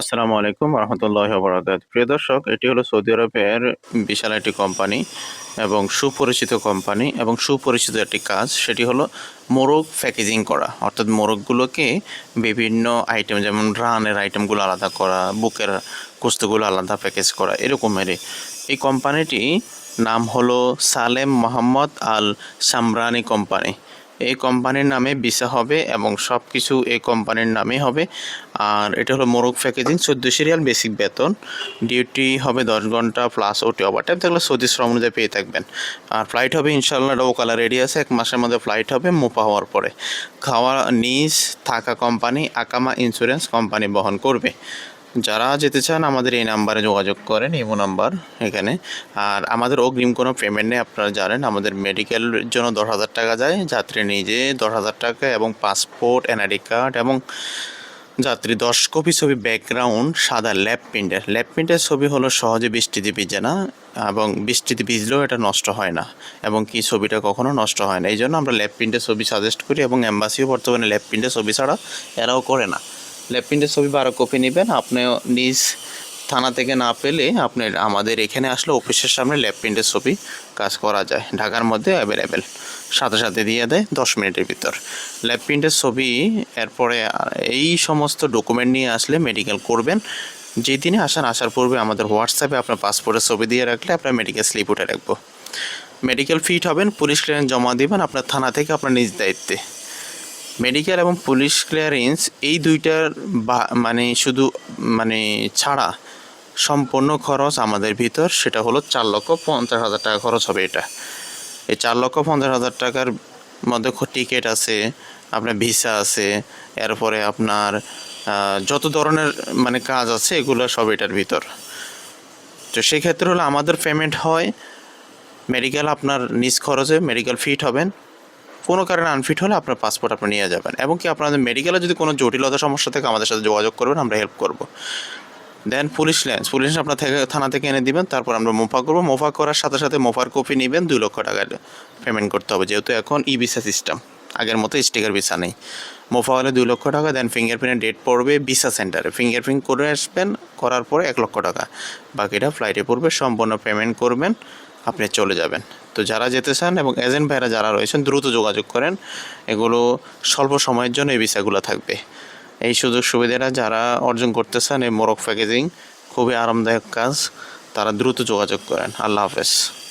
আসসালামু আলাইকুম রহমতুল্লাহ বরাকাত প্রিয় দর্শক, এটি হলো সৌদি আরবের বিশাল একটি কোম্পানি এবং সুপরিচিত কোম্পানি এবং সুপরিচিত একটি কাজ। সেটি হলো মোরগ প্যাকেজিং করা। অর্থাৎ মোরগগুলোকে বিভিন্ন আইটেম যেমন রানের আইটেমগুলো আলাদা করা, বুকের কুস্তুগুলো আলাদা প্যাকেজ করা এরকমেরই এই কোম্পানিটি নাম হলো Salem Mohammad Al Samrani company. এই কোম্পানির নামে ভিসা হবে এবং সব কিছু এই কোম্পানির নামে হবে। আর এটা হলো মোরগ প্যাকেজিং চোদ্দ সিরিয়াল বেসিক বেতন। ডিউটি হবে দশ ঘণ্টা প্লাস ওটি ওভার টাইম থাকলে সৌদি শ্রম অনুযায়ী পেয়ে থাকবেন। আর ফ্লাইট হবে ইনশাল্লাহ ওকালা রেডি আছে, এক মাসের মধ্যে ফ্লাইট হবে, মোপা হওয়ার পরে। খাওয়া, নিজ, থাকা কোম্পানি আকামা ইন্স্যুরেন্স কোম্পানি বহন করবে। যারা যেতে চান, আমাদের এই নাম্বারে যোগাযোগ করেন, ইমো নাম্বার এখানে। আর আমাদের অগ্রিম কোনো পেমেন্ট নেই, আপনারা জানেন, আমাদের মেডিকেলের জন্য দশ হাজার টাকা যায়। যাত্রী নিজে দশ হাজার টাকা এবং পাসপোর্ট এনআইডি কার্ড এবং যাত্রী দশ কপি ছবি ব্যাকগ্রাউন্ড সাদা ল্যাপ প্রিন্টের ল্যাপ প্রিন্টের ছবি হলো সহজে বৃষ্টিতে ভিজে না এবং বৃষ্টিতে ভিজলেও এটা নষ্ট হয় না এবং কি ছবিটা কখনো নষ্ট হয় না। এই জন্য আমরা ল্যাপ প্রিন্টের ছবি সাজেস্ট করি এবং অ্যাম্বাসিও বর্তমানে ল্যাপ প্রিন্টের ছবি ছাড়া এরাও করে না। ল্যাপ প্রিন্টের ছবি বারো কপি নেবেন। আপনি নিজ থানা থেকে না পেলে আপনি আমাদের এখানে আসলে অফিসের সামনে ল্যাপ প্রিন্টের ছবি কাজ করা যায়। ঢাকার মধ্যে অ্যাভেলেবেল সাথে সাথে দিয়ে দেয় দশ মিনিটের ভিতর। ল্যাব প্রিন্টের ছবি এরপরে এই সমস্ত ডকুমেন্ট নিয়ে আসলে মেডিকেল করবেন। যেদিনে আসেন, আসার পূর্বে আমাদের হোয়াটসঅ্যাপে আপনার পাসপোর্টের ছবি দিয়ে রাখলে আপনার মেডিকেল স্লিপ উঠে রাখব। মেডিকেল ফিট হবেন, পুলিশ ক্লিয়ারেন্স জমা দিবেন, আপনার থানা থেকে আপনার নিজ দায়িত্বে। মেডিকেল এবং পুলিশ ক্লিয়ারেন্স এই দুইটার মানে শুধু মানে ছাড়া সম্পূর্ণ খরচ আমাদের ভিতর, সেটা হলো চার লক্ষ পঞ্চাশ হাজার টাকা খরচ হবে এটা। এই চার লক্ষ পঞ্চাশ হাজার টাকার মধ্যে টিকিট আছে, আপনার ভিসা আছে, এরপরে আপনার যত ধরনের মানে কাজ আছে, এগুলো সব এটার ভিতর। তো সেক্ষেত্রে হলো আমাদের পেমেন্ট হয় মেডিকেল আপনার নিজ খরচে মেডিকেল ফিট হবেন কোনো কারণে আনফিট হলে আপনার পাসপোর্ট আপনি নিয়ে যাবেন এবং কি আপনাদের মেডিকেলে যদি কোনো জটিলতা সমস্যা থাকে আমাদের সাথে যোগাযোগ করবেন, আমরা হেল্প করব। দেন পুলিশ লাইন্স পুলিশ আপনার থেকে থানা থেকে এনে দিবেন, তারপর আমরা মোফা করব। মোফা করার সাথে সাথে মোফার কপি নেবেন, দুই লক্ষ টাকার পেমেন্ট করতে হবে, যেহেতু এখন ই ভিসা সিস্টেম আগের মতো স্টিকার ভিসা নেই। মোফা হলে দুই লক্ষ টাকা দেন ফিঙ্গারপ্রিন্টের ডেট পড়বে ভিসা সেন্টারে ফিঙ্গারপ্রিন্ট করে আসবেন, করার পরে এক লক্ষ টাকা। বাকিটা ফ্লাইটে পড়বে, সম্পূর্ণ পেমেন্ট করবেন, আপনি চলে যাবেন। তো যারা যেতে চান এবং এজেন্ট ভাইরা যারা রয়েছেন, দ্রুত যোগাযোগ করেন। এগুলো স্বল্প সময়ের জন্য এই ভিসাগুলো থাকবে। এই সুযোগ সুবিধাটা যারা অর্জন করতে চান এই মোরক প্যাকেজিং, খুবই আরামদায়ক কাজ। তারা দ্রুত যোগাযোগ করেন। আল্লাহ হাফেজ।